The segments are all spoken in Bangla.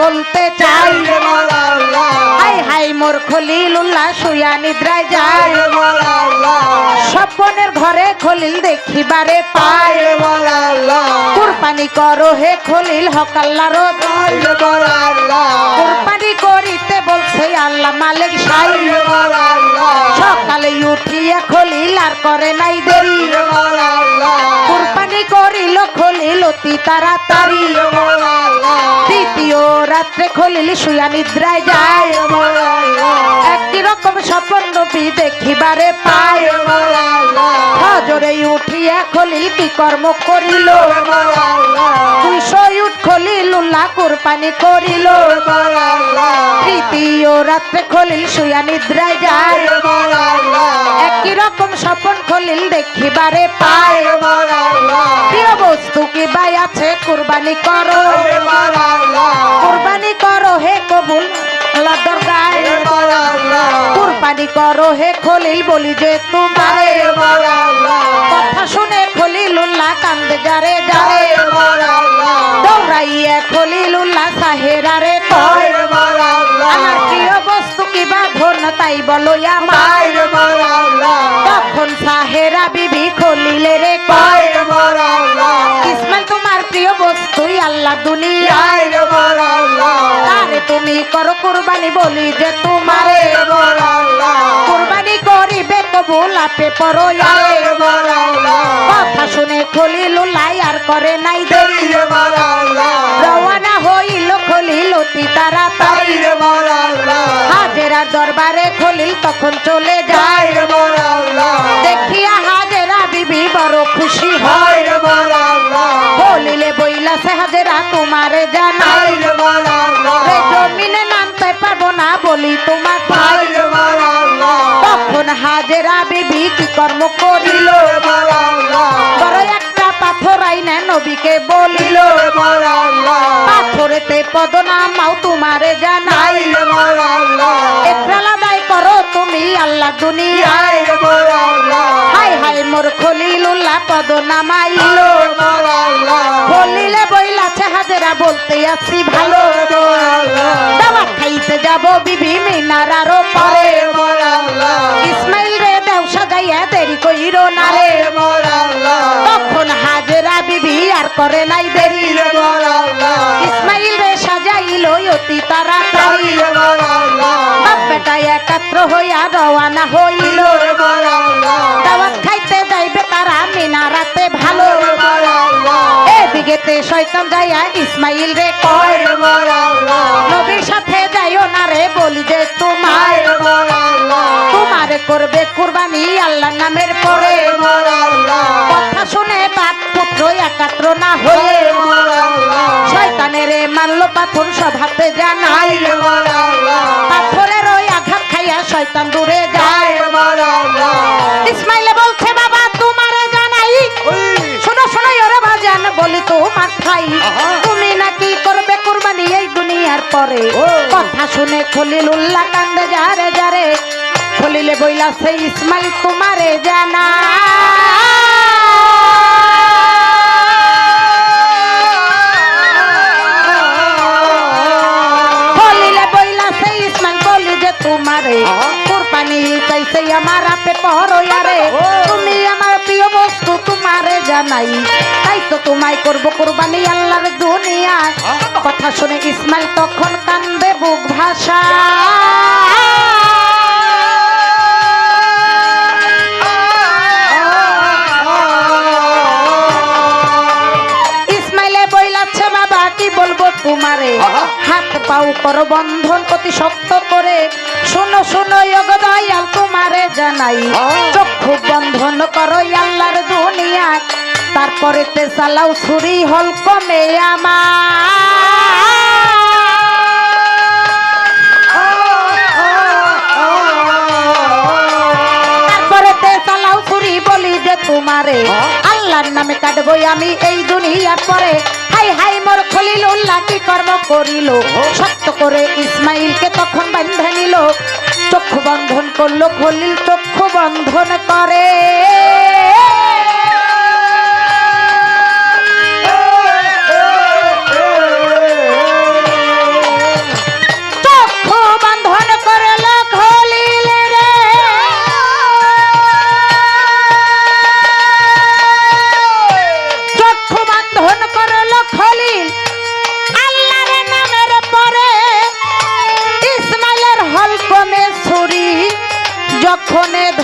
বলতে চাই। হাই হাই মোর খলিলুল্লাহ শুয়া নিদ্রায় যায়। স্বপনের ঘরে খলিল দেখিবারে পায়। কুরপানি করো হে খলিল হকাল্লার কুরপানি করিতে বলছে আল্লাহ মালিক সাই সকালে উঠিয়া খলিল আর করে নাই দেরি কুরবানি করিল খলিল অতি তাড়াতাড়ি। দ্বিতীয় রাত্রে খলিল শুয়া নিদ্রায় যায়। একই রকম স্বপন নবী দেখিবারে পায়। হজরে উঠিয়া খলিল কি কর্ম করিল? দুইশো উঠ খলিল উল্লাহ কুরবানি করিল। তৃতীয় রাত্রে খলিল শুয়া নিদ্রায় যায়। একই রকম স্বপন খলিল দেখিবারে পায়। প্রিয় বস্তু কি বাই আছে? কুরবানি করো। কুরবানি করো। কুরবানি করো হে খলিল বলি যে তোমারে কথা শুনে খলিলুল্লাহ কান্দে যারে যারে দৌড়াইয়া খলিলুল্লাহ সাহেরারে কয় আমার প্রিয় বস্তু কি বাঁধন তাই বলো আমার তখন সাহেরা বিবি খলিলে রে কয় ইসমাইল তোমার প্রিয় বস্তুই আল্লাহ দুনিয়ায় আরে তুমি করো কুরবানি বলি যে তোমারে কুরবানি করিবে কবুল আপে পরো কথা শুনে খলিলুল্লাহ আর করে নাই রওয়ানা হইল খলিল অতি তাই। হাজেরার দরবারে খলিল তখন বলি তোমার তখন হাজেরা বিবি কি কর্ম করিল? বড় একটা পাথর আইনে নবীকে বলিল পাথরেতে পদনামাও তোমারে জানাই। একরালাদাই করো তুমি আল্লাহ দুনিয়ায় হাই হাই মোর খলিলুল্লাহ পদনামাইল খলিলে বইলাছে হাজেরা বলতে আছি ভালো। যাব বিবি মিনার আরও পরে ইসমাইল রে দেও সাজাইয়া দেরি কইরো না রে। তখন হাজেরা বিবি আর করে নাই দেরি। ইসমাইল রে সাজাইল অতি বাপ বেটা একাত্র হইয়া রওয়ানা হইল। দাওয়াত খাইতে যাইবে তারা মিনারাতে ভালো। এদিকেতে শয়তান যাইয়া ইসমাইল রে কয় নবীর সাথে না রে বলি যে তোমার তোমারে করবে কুরবানি আল্লাহ নামের পরে। কথা শুনে বাপ পুত্র একাত্র না হয়ে। শয়তানের মানলো পাথর সব হাতে জানাই। পাথরের ওই আঘাত খাইয়া শয়তান দূরে যায়। ইসমাইলে বলছে বাবা তোমারে জানাই। শোনো শোনো ওরে বাজান বলি তোমার আহা। তুমি নাকি পরে। কথা শুনে খলিলুল্লাহ কান্দে যারে যারে। খলিলে বইলা সে ইসমাইল তোমারে জানা। খলিলে তোমারে। কুরবানি চাইছে আমার আপে পহরয়ারে তুমি আমার প্রিয় বস্তু জানাই তাই তো তোমায় করব কোরবানি আল্লাহর দুনিয়া কথা শুনে ইসমাইল তখন কান্দে বুক ভাষা তোমারে হাত পাও করো বন্ধন অতি শক্ত করে। শোনো শোনো যোগ দয়াল তোমারে জানাই। চক্ষু বন্ধন করো আল্লাহর দুনিয়া তারপরে তে চালাও ছুরি হল কমে আমার। তারপরে তে চালাও ছুরি বলি যে তোমারে? আল্লাহর নামে কাটবো আমি এই দুনিয়ার পরে। হাই হাই মোর খলিল উল্লাহ কি কর্ম করিল। শক্ত করে ইসমাইলকে তখন বান্ধা নিল। চক্ষু বন্ধন করল খলিল চক্ষু বন্ধন করে।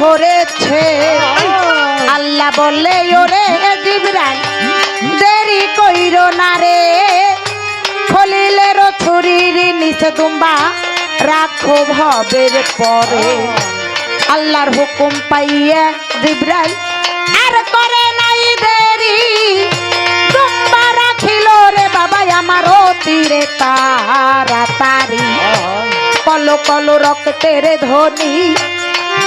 ধরেছে। আল্লাহ বললে ওরে জিবরাই দেরি কইর না রে। খলিলের ছুরির নিচে দুম্বা রাখো ভবের পরে। আল্লাহর হুকুম পাইয়া জিব্রাইল, আর করে নাই দেরি। দুম্বা রাখিল রে বাবা আমার তীরে তারি। কলো কলো রক্তের ধ্বনি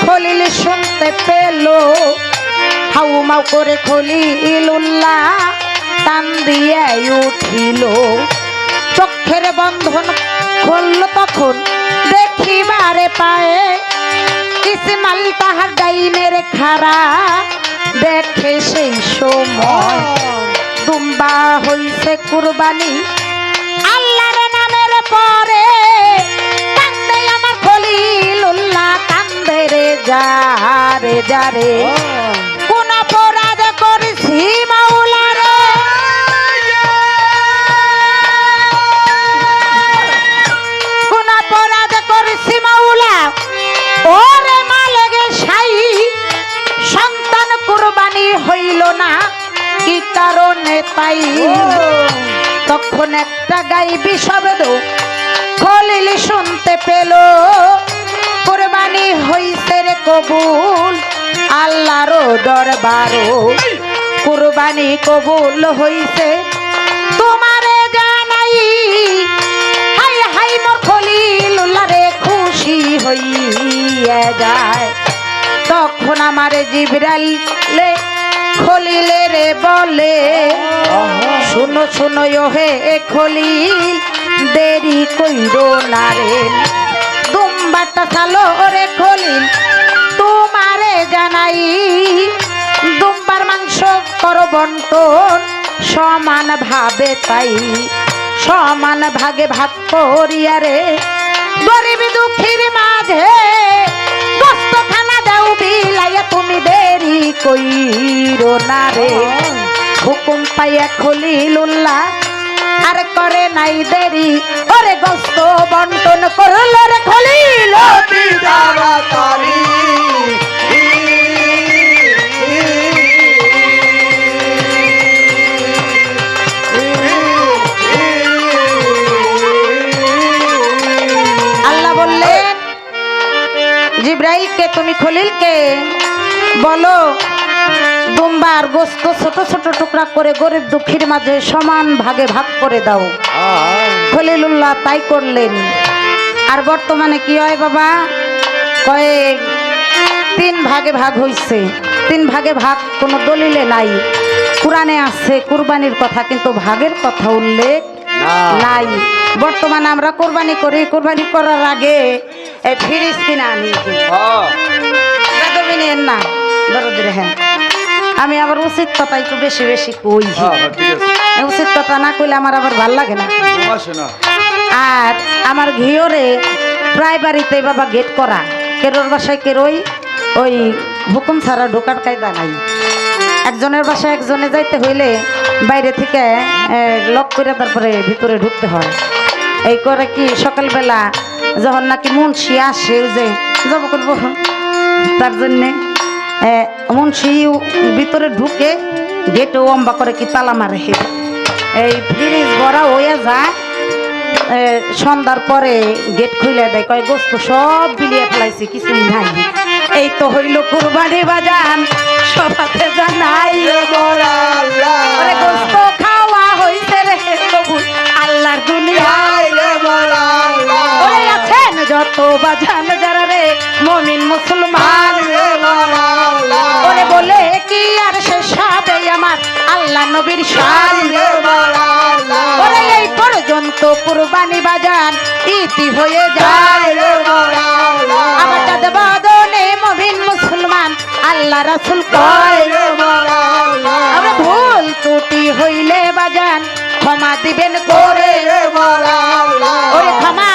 খলিল শুনতে পেল। হাউ মাউ করে খলিল উল্লাহ টান দিয়ে উঠিল। চোখের বন্ধন খুলল তখন, দেখি দেখিবারে পায়ে। ইসমাল তাহার ডাইনের খারা দেখে সেই সময় দুম্বা হইছে কুরবানি। আল্লাহর নামের পরে কান্দে আমার খলিলুল্লাহ, কান্দে রে যারে যারে। কোন অপরাধ করেছি মাওলারে? কোন অপরাধ করেছি মাওলা? ওরে মালেগে সাই, সন্তান কুরবানি হইল না। কি কারণে তাই তখন একটা গাইবি শব্দ খলিল শুনতে পেল। কোরবানি হইছে রে কবুল আল্লাহরও দরবারও কোরবানি কবুল হইছে। তোমারে জানাই হাই হাই মোর খলিলুল্লাহ রে খুশি হইয়া যায়। তখন আমার জিবরাইলে খলিলে রে বলে শুনো শুনো হে খলিল দেরি কইরো না রে। দুম্বাটা চালো রে খলিল তোমারে জানাই দুম্বার মাংস কর বন্টন সমান ভাবে তাই সমান ভাগে ভাগ করিয়া রে। গরিব দুঃখীর মাঝে খানা দাও বিলাইয়া তুমি দেরি কইরো না রে। হুকুম পাইয়া খলিলুল্লাহ আর করে নাই দেরি। ওরে গোস্ত বন্টন করল রে খলিল আল্লাহ বললেন জিব্রাইলকে তুমি খলিলকে বলো দুম্বার গোস্ত ছোট ছোট টুকরা করে গরিব দুঃখীর মাঝে সমান ভাগে ভাগ করে দাও। খলিলুল্লাহ তাই করলেন। আর বর্তমানে কি হয় বাবা? কয়েক তিন ভাগে ভাগ হইছে। তিন ভাগে ভাগ কোনো দলিলে নাই। কোরআনে আছে কুরবানির কথা কিন্তু ভাগের কথা উল্লেখ নাই। বর্তমানে আমরা কোরবানি করি কোরবানি করার আগে ফ্রিজ কিনা আনি। না। দরদের হ্যাঁ। আমি আবার উচিত কথা একটু বেশি বেশি কই। এই উচিত কথা না কইলে আমার আবার ভালো লাগে না। আর আমার ঘিওরে প্রায় বাড়িতে বাবা গেট করা। কেরোর বাসায় কেরোই ওই হুকুম ছাড়া ঢোকার কায়দা নাই। একজনের বাসায় একজনে যাইতে হইলে বাইরে থেকে লক করে তারপরে ভিতরে ঢুকতে হয়। এই করে কি সকালবেলা যখন নাকি মুন্সি আসে ওই যে যাব করব। তার জন্যে মুন্সি ভিতরে ঢুকে গেটে অম্বা করে কি তালা মারে এই ফ্রিজ ভরা হয়ে যায় সন্ধ্যার পরে গেট খুলে দেয়, কয়, গোস্ত সব বিলিয়ে ফেলাইছে, কিছুই নাই। এই তো হইল কুরবানি বাজান, সবাতে জানাই গোস্ত খাওয়া হইছে রে আল্লাহর যত বাজান যারা রে, মমিন মুসলমান ওরে বলে, কি আর শেষ হবে আমার আল্লাহ নবীর শান ওরে, এই পর্যন্ত কুরবানি বাজান ইতি হয়ে যায় আবার তাদের বাদনে মমিন মুসলমান আল্লাহ রাসুল কয় ভুল ত্রুটি হইলে বাজান ক্ষমা দিবেন করে। ক্ষমা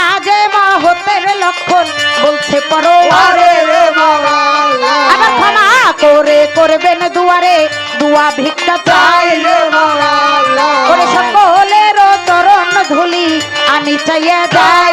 লক্ষণ বলছে আবার ক্ষমা করে করবেন দুয়ারে দুয়া ভিক্ষা চাই। ওরে সকলের চরণ ধুলি আমি চাইয়া যাই